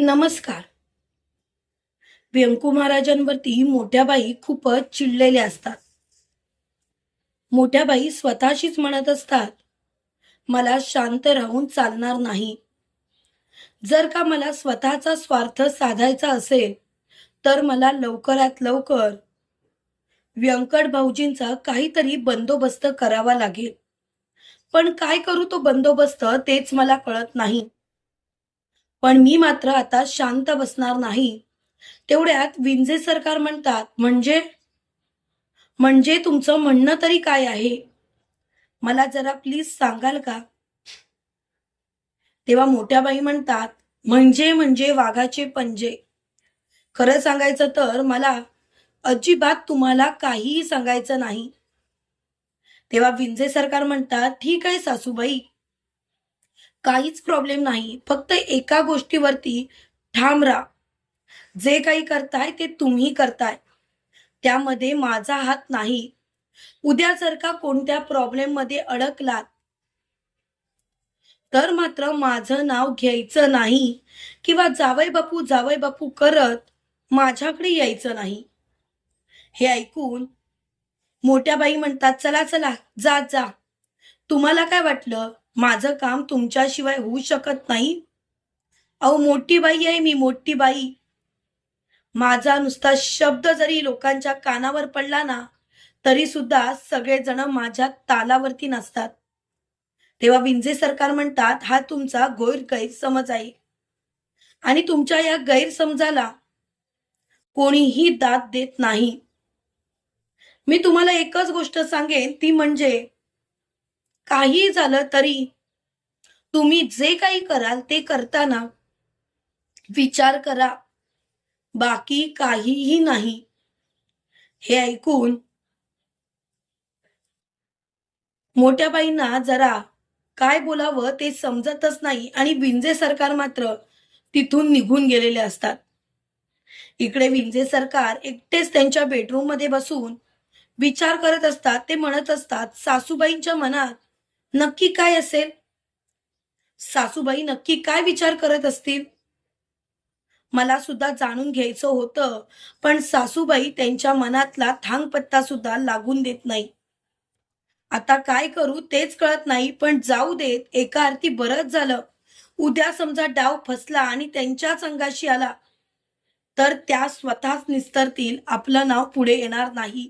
नमस्कार. व्यंकू महाराजांवरती मोठ्या बाई खूपच चिडलेल्या असतात. मोठ्या बाई स्वतःशीच म्हणत असतात मला शांत राहून चालणार नाही. जर का मला स्वतःचा स्वार्थ साधायचा असेल तर मला लवकरात लवकर व्यंकट भाऊजींचा काहीतरी बंदोबस्त करावा लागेल. पण काय करू तो बंदोबस्त तेच मला कळत नाही. पण मी मात्र आता शांत बसणार नाही. तेवढ्यात विंजे सरकार म्हणतात म्हणजे? म्हणजे तुमचं म्हणणं तरी काय आहे? मला जरा प्लीज सांगाल का? तेव्हा मोठ्या बाई म्हणतात म्हणजे म्हणजे वाघाचे पंजे. खरं सांगायचं तर मला अजिबात तुम्हाला काहीही सांगायचं नाही. तेव्हा विंजे सरकार म्हणतात ठीक आहे सासूबाई काहीच प्रॉब्लेम नाही. फक्त एका गोष्टीवरती ठाम राहा. जे काही करताय ते तुम्ही करताय. त्यामध्ये माझा हात नाही. उद्या जर का कोणत्या प्रॉब्लेममध्ये अडकलात तर मात्र माझं नाव घ्यायचं नाही. किंवा जावय बापू जावई बापू करत माझ्याकडे यायचं नाही. हे ऐकून मोठ्या बाई म्हणतात चला चला जा जा. तुम्हाला काय वाटलं? माझं काम तुमच्याशिवाय होऊ शकत नाही. अहो मोठी बाई आहे मी मोठी बाई. माझा नुसता शब्द जरी लोकांच्या कानावर पडला ना तरी सुद्धा सगळेजण माझ्या तालावरती नसतात. तेव्हा विंजे सरकार म्हणतात हा तुमचा गोर गैरसमज आहे. आणि तुमच्या या गैरसमजाला कोणीही दाद देत नाही. मी तुम्हाला एकच गोष्ट सांगेन ती म्हणजे काही झालं तरी तुम्ही जे काही कराल ते करताना विचार करा. बाकी काहीही नाही. हे ऐकून मोठ्या बाईंना जरा काय बोलावं ते समजतच नाही आणि विंजे सरकार मात्र तिथून निघून गेलेले असतात. इकडे विंजे सरकार एकटेच त्यांच्या बेडरूममध्ये बसून विचार करत असतात ते म्हणत असतात सासूबाईंच्या मनात नक्की काय असेल? सासूबाई नक्की काय विचार करत असतील? मला सुद्धा जाणून घ्यायचं होतं पण सासूबाई त्यांच्या मनातला थांग पत्ता सुद्धा लागून देत नाही. आता काय करू तेच कळत नाही पण जाऊ देत एका अर्थी बरंच झालं. उद्या समजा डाव फसला आणि त्यांच्याच अंगाशी आला तर त्या स्वतःच निस्तरतील आपलं नाव पुढे येणार नाही.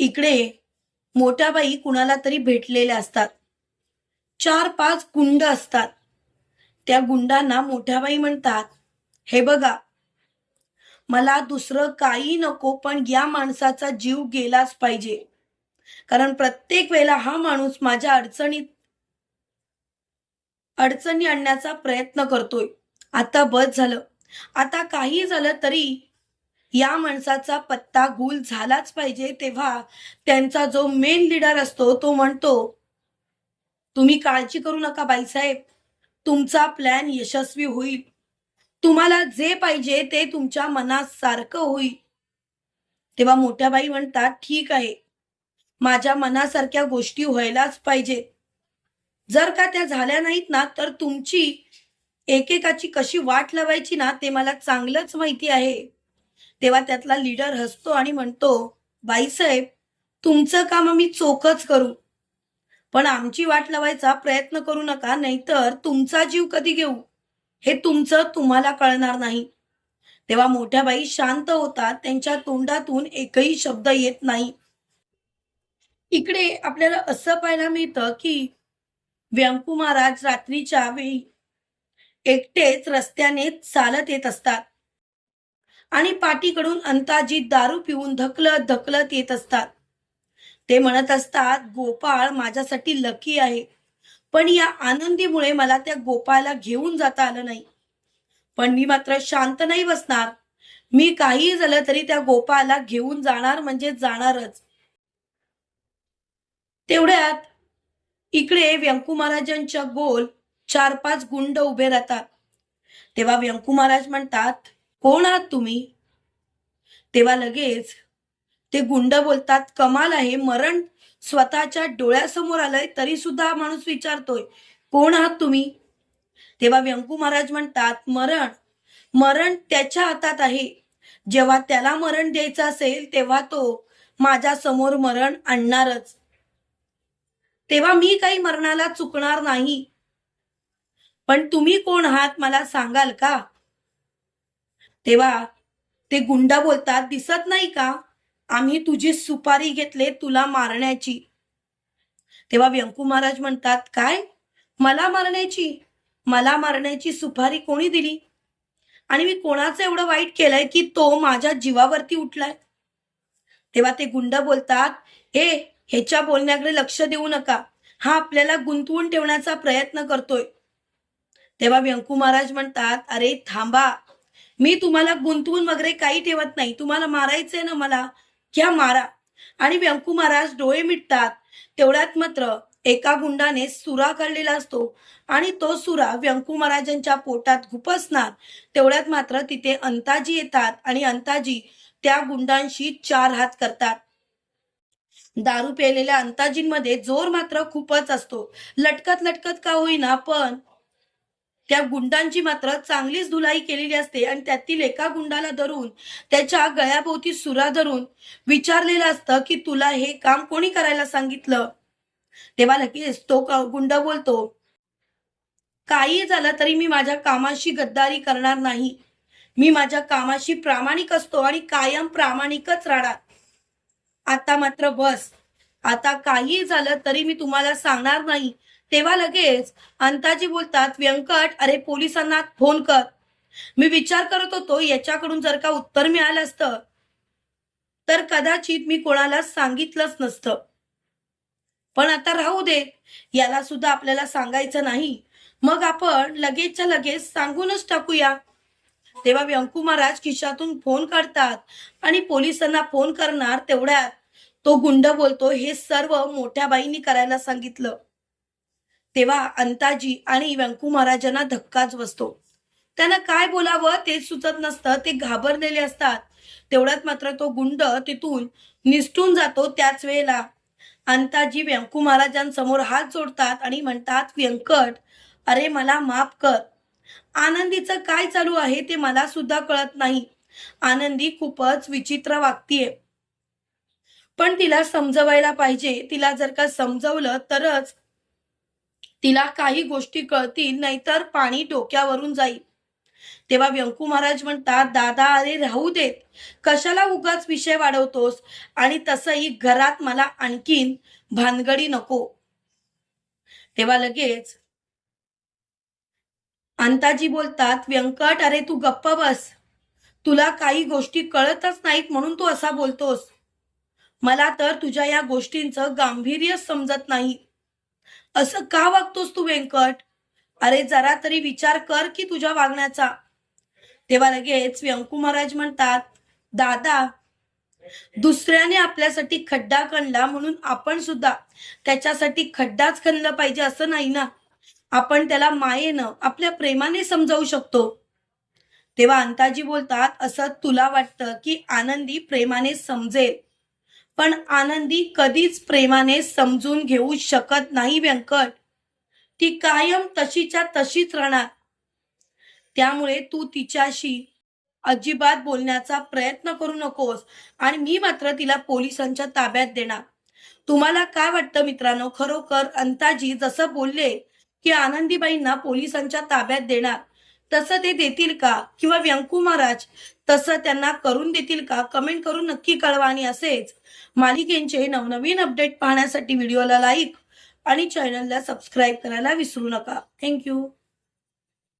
इकडे मोठ्या बाई कुणाला तरी भेटलेल्या असतात. चार पाच गुंड असतात. त्या गुंडांना मोठ्या बाई म्हणतात हे बघा मला दुसरं काही नको पण या माणसाचा जीव गेलाच पाहिजे. कारण प्रत्येक वेळेला हा माणूस माझ्या अडचणीत अडचणी आणण्याचा प्रयत्न करतोय. आता बस झालं. आता काही झालं तरी या माणसाचा पत्ता गुल झालाच पाहिजे तेव्हा त्यांचा जो मेन लीडर असतो तो म्हणतो तुम्ही काळजी करू नका बाईसाहेब. तुमचा प्लॅन यशस्वी होईल. तुम्हाला जे पाहिजे ते तुमच्या मनासारखं होईल. तेव्हा मोठ्या बाई म्हणतात ठीक आहे. माझ्या मनासारख्या गोष्टी व्हायलाच पाहिजेत. जर का त्या झाल्या नाहीत ना तर तुमची एकेकाची कशी वाट लावायची ना ते मला चांगलंच माहिती आहे. तेव्हा त्यातला लीडर हसतो आणि म्हणतो बाईसाहेब तुमचं काम आम्ही चोखच करू. पण आमची वाट लावायचा प्रयत्न करू नका नाहीतर तुमचा जीव कधी घेऊ? हे तुमचं तुम्हाला कळणार नाही. तेव्हा मोठ्या बाई शांत होतात त्यांच्या तोंडातून एकही शब्द येत नाही. इकडे आपल्याला असं पाहायला मिळतं की व्यंकू महाराज रात्रीच्या वेळी एकटेच रस्त्याने चालत येत असतात. आणि पाठीकडून अंताजी दारू पिऊन धकलत धकलत येत असतात. ते म्हणत असतात गोपाळ माझ्यासाठी लकी आहे. पण या आनंदीमुळे मला त्या गोपाळला घेऊन जाता आलं नाही. पण मी मात्र शांत नाही बसणार. मी काही झालं तरी त्या गोपाळला घेऊन जाणार म्हणजे जाणारच. तेवढ्यात इकडे व्यंकू महाराजांच्या गोल चार पाच गुंड उभे राहतात. तेव्हा व्यंकू महाराज म्हणतात कोण आहात तुम्ही? तेव्हा लगेच ते गुंड बोलतात कमाल आहे मरण स्वतःच्या डोळ्यासमोर आलंय तरी सुद्धा हा माणूस विचारतोय कोण आहात तुम्ही? तेव्हा व्यंकू महाराज म्हणतात मरण मरण त्याच्या हातात आहे. जेव्हा त्याला मरण द्यायचं असेल तेव्हा तो माझ्यासमोर मरण आणणारच. तेव्हा मी काही मरणाला चुकणार नाही. पण तुम्ही कोण आहात मला सांगाल का? तेव्हा ते गुंड बोलतात दिसत नाही का? आम्ही तुझी सुपारी घेतले तुला मारण्याची. तेव्हा व्यंकू महाराज म्हणतात काय? मला मारण्याची? मला मारण्याची सुपारी कोणी दिली? आणि मी कोणाचं एवढं वाईट केलंय की तो माझ्या जीवावरती उठलाय? तेव्हा ते गुंड बोलतात ए ह्याच्या बोलण्याकडे लक्ष देऊ नका. हा आपल्याला गुंतवून ठेवण्याचा प्रयत्न करतोय. तेव्हा व्यंकू महाराज म्हणतात अरे थांबा. मी तुम्हाला गुंतवून वगैरे काही ठेवत नाही. तुम्हाला मारायचंय ना मला? घ्या मारा. आणि व्यंकू महाराज डोळे मिटतात. तेवढ्यात मात्र एका गुंडाने सुरा काढलेला असतो आणि तो सुरा व्यंकू महाराजांच्या पोटात घुपसणार तेवढ्यात मात्र तिथे अंताजी येतात आणि अंताजी त्या गुंडांशी चार हात करतात. दारू प्यायलेल्या अंताजींमध्ये जोर मात्र खूपच असतो. लटकत लटकत का होईना पण त्या गुंडांची मात्र चांगलीच धुलाई केलेली असते आणि त्यातील एका गुंडाला धरून त्याच्या गळ्याभोवती सुरा धरून विचारलेलं असतं की तुला हे काम कोणी करायला सांगितलं? तेव्हा लगेच तो गुंड बोलतो काही झालं तरी मी माझ्या कामाशी गद्दारी करणार नाही. मी माझ्या कामाशी प्रामाणिक असतो आणि कायम प्रामाणिकच राहणार. आता मात्र बस. आता काही झालं तरी मी तुम्हाला सांगणार नाही. तेव्हा लगेच अंताजी बोलतात व्यंकट अरे पोलिसांना फोन कर. मी विचार करत होतो याच्याकडून जर का उत्तर मिळालं असतं तर कदाचित मी कोणाला सांगितलंच नसतं. पण आता राहू दे याला सुद्धा आपल्याला सांगायचं नाही. मग आपण लगेचच्या लगेच सांगूनच टाकूया. तेव्हा व्यंकू महाराज खिशातून फोन करतात आणि पोलिसांना फोन करणार तेवढ्यात तो गुंड बोलतो हे सर्व मोठ्या बाईंनी करायला सांगितलं. तेव्हा अंताजी आणि व्यंकू महाराजांना धक्काच बसतो. त्यांना काय बोलावं ते सुचत नसतं ते घाबरलेले असतात. तेवढ्यात मात्र तो गुंड तिथून निसटून जातो त्याच वेळेला. अंताजी व्यंकू महाराजांसमोर हात जोडतात आणि म्हणतात व्यंकट अरे मला माफ कर. आनंदीचं काय चालू आहे ते मला सुद्धा कळत नाही. आनंदी खूपच विचित्र वागतीये. पण तिला समजवायला पाहिजे. तिला जर का समजवलं तरच तिला काही गोष्टी कळतील नाहीतर पाणी डोक्यावरून जाईल. तेव्हा व्यंकू महाराज म्हणतात दादा अरे राहू देत. कशाला उगाच विषय वाढवतोस? आणि तसंही घरात मला आणखीन भानगडी नको. तेव्हा लगेच अंताजी बोलतात व्यंकट अरे तू गप्प बस. तुला काही गोष्टी कळतच नाहीत म्हणून तू असा बोलतोस. मला तर तुझ्या या गोष्टींचं गांभीर्य समजत नाही. असं का वागतोस तू व्यंकट? अरे जरा तरी विचार कर की तुझ्या वागण्याचा. तेव्हा लगेच व्यंकू महाराज म्हणतात दादा दुसऱ्याने आपल्यासाठी खड्डा खणला म्हणून आपण सुद्धा त्याच्यासाठी खड्डाच खणला पाहिजे असं नाही ना? आपण त्याला मायेनं आपल्या प्रेमाने समजावू शकतो. तेव्हा अंताजी बोलतात असं तुला वाटतं की आनंदी प्रेमाने समजेल? पण आनंदी कधीच प्रेमाने समजून घेऊ शकत नाही व्यंकट. ती कायम तशीच्या तशीच राहणार. त्यामुळे तू तिच्याशी अजिबात बोलण्याचा प्रयत्न करू नकोस आणि मी मात्र तिला पोलिसांच्या ताब्यात देणार. तुम्हाला काय वाटतं मित्रांनो खरोखर अंताजी जसं बोलले की आनंदीबाईंना पोलिसांच्या ताब्यात देणार तसं ते देतील का? किंवा व्यंकू महाराज तसं त्यांना करून देतील का? कमेंट करून नक्की कळवा आणि असेच मालिकेंचे नवनवीन अपडेट पाहण्यासाठी व्हिडिओला लाईक आणि चॅनलला सबस्क्राईब करायला विसरू नका. थँक्यू